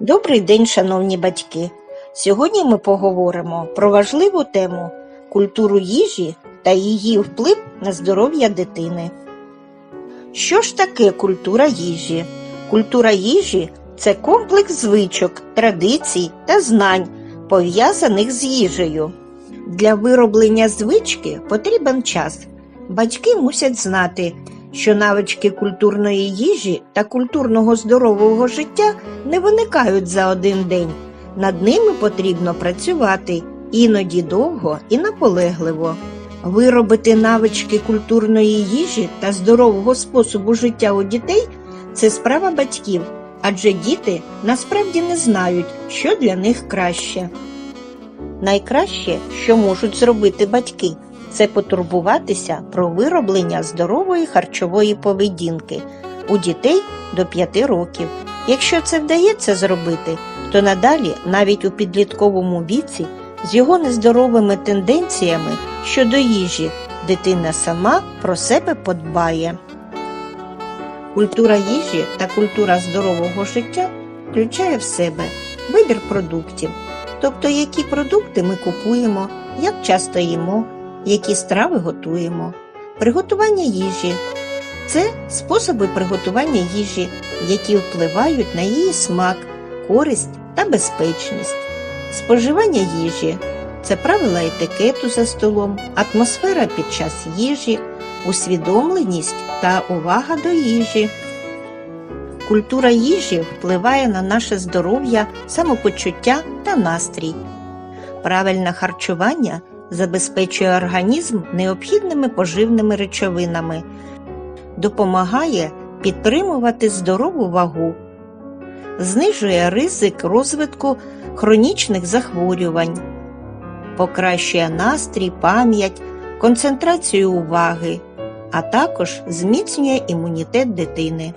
Добрий день, шановні батьки! Сьогодні ми поговоримо про важливу тему культуру їжі та її вплив на здоров'я дитини. Що ж таке культура їжі? Культура їжі це комплекс звичок, традицій та знань, пов'язаних з їжею. Для вироблення звички потрібен час. Батьки мусять знати, що навички культурної їжі та культурного здорового життя не виникають за один день. Над ними потрібно працювати іноді довго і наполегливо. Виробити навички культурної їжі та здорового способу життя у дітей це справа батьків, адже діти насправді не знають, що для них краще. Найкраще, що можуть зробити батьки, це потурбуватися про вироблення здорової харчової поведінки у дітей до 5 років. Якщо це вдається зробити, то надалі, навіть у підлітковому віці, з його нездоровими тенденціями щодо їжі, дитина сама про себе подбає. Культура їжі та культура здорового життя включає в себе вибір продуктів, тобто які продукти ми купуємо, як часто їмо, які страви готуємо, приготування їжі. Це способи приготування їжі, які впливають на її смак, користь та безпечність. Споживання їжі це правила етикету за столом, атмосфера під час їжі, усвідомленість та увага до їжі. Культура їжі впливає на наше здоров'я, самопочуття та настрій. Правильне харчування забезпечує організм необхідними поживними речовинами, допомагає підтримувати здорову вагу, знижує ризик розвитку хронічних захворювань, покращує настрій, пам'ять, концентрацію уваги, а також зміцнює імунітет дитини.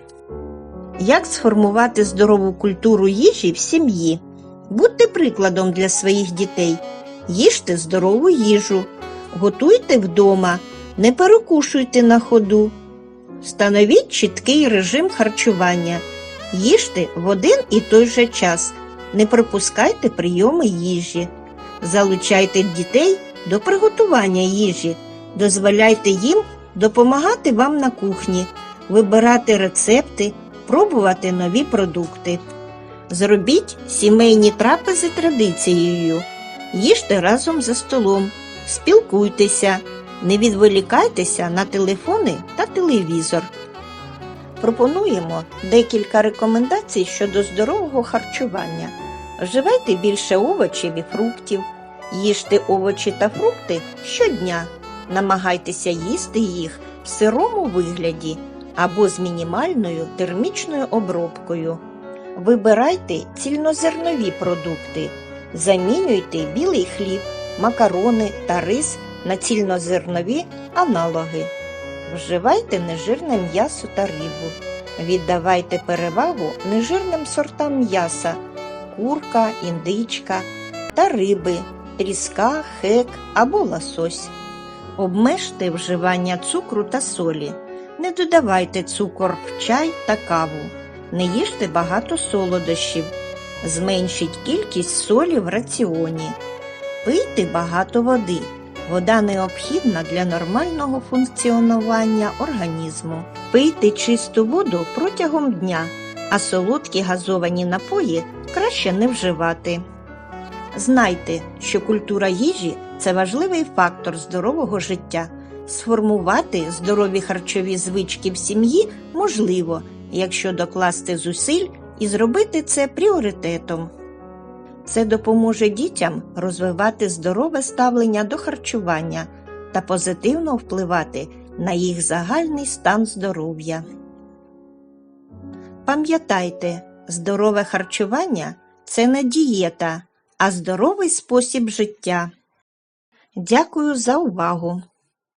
Як сформувати здорову культуру їжі в сім'ї? Будьте прикладом для своїх дітей. Їжте здорову їжу, готуйте вдома, не перекушуйте на ходу. Встановіть чіткий режим харчування. Їжте в один і той же час. Не пропускайте прийоми їжі. Залучайте дітей до приготування їжі. Дозволяйте їм допомагати вам на кухні, вибирати рецепти, пробувати нові продукти. Зробіть сімейні трапези традицією. Їжте разом за столом, спілкуйтеся, не відволікайтеся на телефони та телевізор. Пропонуємо декілька рекомендацій щодо здорового харчування. Вживайте більше овочів і фруктів, їжте овочі та фрукти щодня. Намагайтеся їсти їх в сирому вигляді або з мінімальною термічною обробкою. Вибирайте цільнозернові продукти, замінюйте білий хліб, макарони та рис на цільнозернові аналоги. Вживайте нежирне м'ясо та рибу. Віддавайте перевагу нежирним сортам м'яса, курка, індичка та риби, тріска, хек або лосось. Обмежте вживання цукру та солі. Не додавайте цукор в чай та каву. Не їжте багато солодощів. Зменшіть кількість солі в раціоні. Пийте багато води. Вода необхідна для нормального функціонування організму. Пийте чисту воду протягом дня, а солодкі газовані напої краще не вживати. Знайте, що культура їжі це важливий фактор здорового життя. Сформувати здорові харчові звички в сім'ї можливо, якщо докласти зусиль і зробити це пріоритетом. Це допоможе дітям розвивати здорове ставлення до харчування та позитивно впливати на їх загальний стан здоров'я. Пам'ятайте, здорове харчування це не дієта, а здоровий спосіб життя. Дякую за увагу!